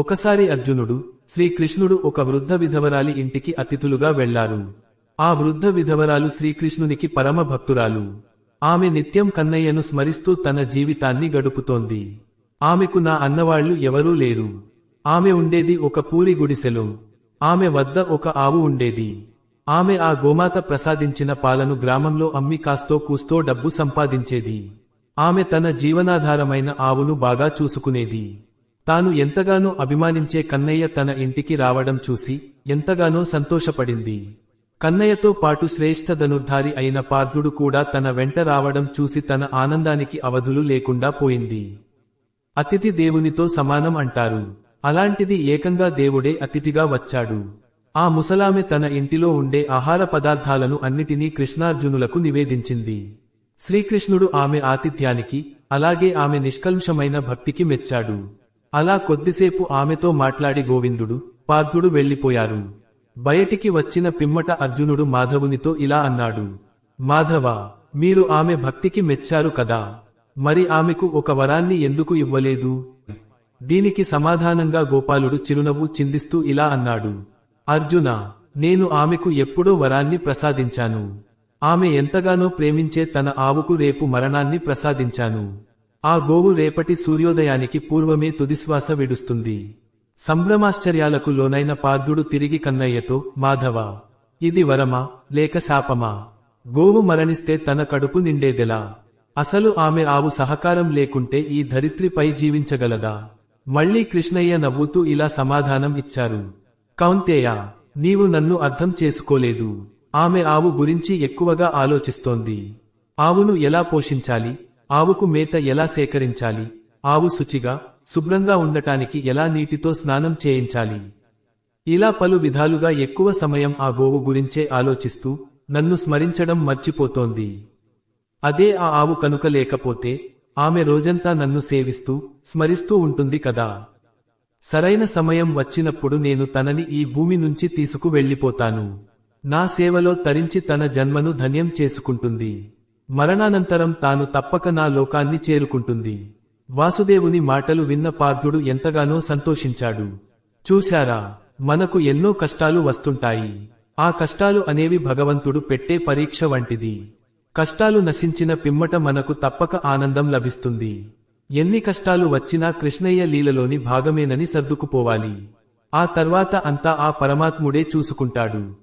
ఒకసారి అర్జునుడు శ్రీకృష్ణుడు ఒక వృద్ధ విధవరాలి ఇంటికి అతిథులుగా వెళ్ళారు ఆ వృద్ధ విధవరాలు శ్రీకృష్ణునికి పరమ భక్తురాలు ఆమె నిత్యం కన్నయ్యను స్మరిస్తూ తన జీవితాన్ని గడుపుతోంది. ఆమెకు నా అన్నవాళ్ళు ఎవరూ లేరు. ఆమె ఉండేది ఒక పూరి గుడిసెలో. ఆమె వద్ద ఒక ఆవు ఉండేది. ఆమె ఆ గోమాత ప్రసాదించిన పాలను గ్రామంలో అమ్మి కాస్తో కూస్తో డబ్బు సంపాదించేది. ఆమె తన జీవనాధారమైన ఆవును బాగా చూసుకునేది. తాను ఎంతగానో అభిమానించే కన్నయ్య తన ఇంటికి రావడం చూసి ఎంతగానో సంతోషపడింది. కన్నయ్యతో పాటు శ్రేష్ఠ ధనుర్ధారి అయిన పార్థుడు కూడా తన వెంట రావడం చూసి తన ఆనందానికి అవధులు లేకుండా పోయింది. అతిథి దేవునితో సమానం అంటారు. అలాంటిది ఏకంగా దేవుడే అతిథిగా వచ్చాడు. ఆ ముసలామె తన ఇంటిలో ఉండే ఆహార పదార్థాలను అన్నిటినీ కృష్ణార్జునులకు నివేదించింది. శ్రీకృష్ణుడు ఆమె ఆతిథ్యానికి అలాగే ఆమె నిష్కల్మషమైన భక్తికి మెచ్చాడు. అలా కొద్దిసేపు ఆమెతో మాట్లాడి గోవిందుడు పార్థుడు వెళ్ళిపోయారు బయటికి వచ్చిన పిమ్మట అర్జునుడు మాధవునితో ఇలా అన్నాడు. మాధవ మీరు ఆమె భక్తికి మెచ్చారు కదా. మరి ఆమెకు ఒక వరాన్ని ఎందుకు ఇవ్వలేదు? దీనికి సమాధానంగా గోపాలుడు చిరునవ్వు చిందిస్తూ ఇలా అన్నాడు. అర్జున నేను ఆమెకు ఎప్పుడో వరాన్ని ప్రసాదించాను. ఆమె ఎంతగానో ప్రేమించే తన ఆవుకు రేపు మరణాన్ని ప్రసాదించాను. ఆ గోవు రేపటి సూర్యోదయానికి పూర్వమే తుదిశ్వాస విడుస్తుంది. సంభ్రమాశ్చర్యాలకు లోనైన పార్థుడు తిరిగి కన్నయ్యతో మాధవ ఇది వరమా? లేక శాపమా? గోవు మరణిస్తే తన కడుపు నిండేదెలా? అసలు ఆమె ఆవు సహకారం లేకుంటే ఈ ధరిత్రిపై జీవించగలదా? మళ్ళీ కృష్ణయ్య నవ్వుతూ ఇలా సమాధానం ఇచ్చారు. కౌంతేయ నీవు నన్ను అర్థం చేసుకోలేదు. ఆమె ఆవు గురించి ఎక్కువగా ఆలోచిస్తోంది. ఆవును ఎలా పోషించాలి? ఆవుకు మేత ఎలా సేకరించాలి? ఆవు శుచిగా శుభ్రంగా ఉండటానికి ఎలా నీటితో స్నానం చేయించాలి? ఇలా పలు విధాలుగా ఎక్కువ సమయం ఆ గోవు గురించే ఆలోచిస్తూ నన్ను స్మరించడం మర్చిపోతోంది. అదే ఆ ఆవు కనుక లేకపోతే ఆమె రోజంతా నన్ను సేవిస్తూ స్మరిస్తూ ఉంటుంది కదా. సరైన సమయం వచ్చినప్పుడు నేను తనని ఈ భూమి నుంచి తీసుకు వెళ్ళిపోతాను. నా సేవలో తరించి తన జన్మను ధన్యం చేసుకుంటుంది. మరణానంతరం తాను తప్పక నా లోకాన్ని చేరుకుంటుంది. వాసుదేవుని మాటలు విన్న పార్థుడు ఎంతగానో సంతోషించాడు. చూశారా మనకు ఎన్నో కష్టాలు వస్తుంటాయి. ఆ కష్టాలు అనేవి భగవంతుడు పెట్టే పరీక్ష వంటిది. కష్టాలు నశించిన పిమ్మట మనకు తప్పక ఆనందం లభిస్తుంది. ఎన్ని కష్టాలు వచ్చినా కృష్ణయ్య లీలలోని భాగమేనని సర్దుకుపోవాలి. ఆ తర్వాత అంతా ఆ పరమాత్ముడే చూసుకుంటాడు.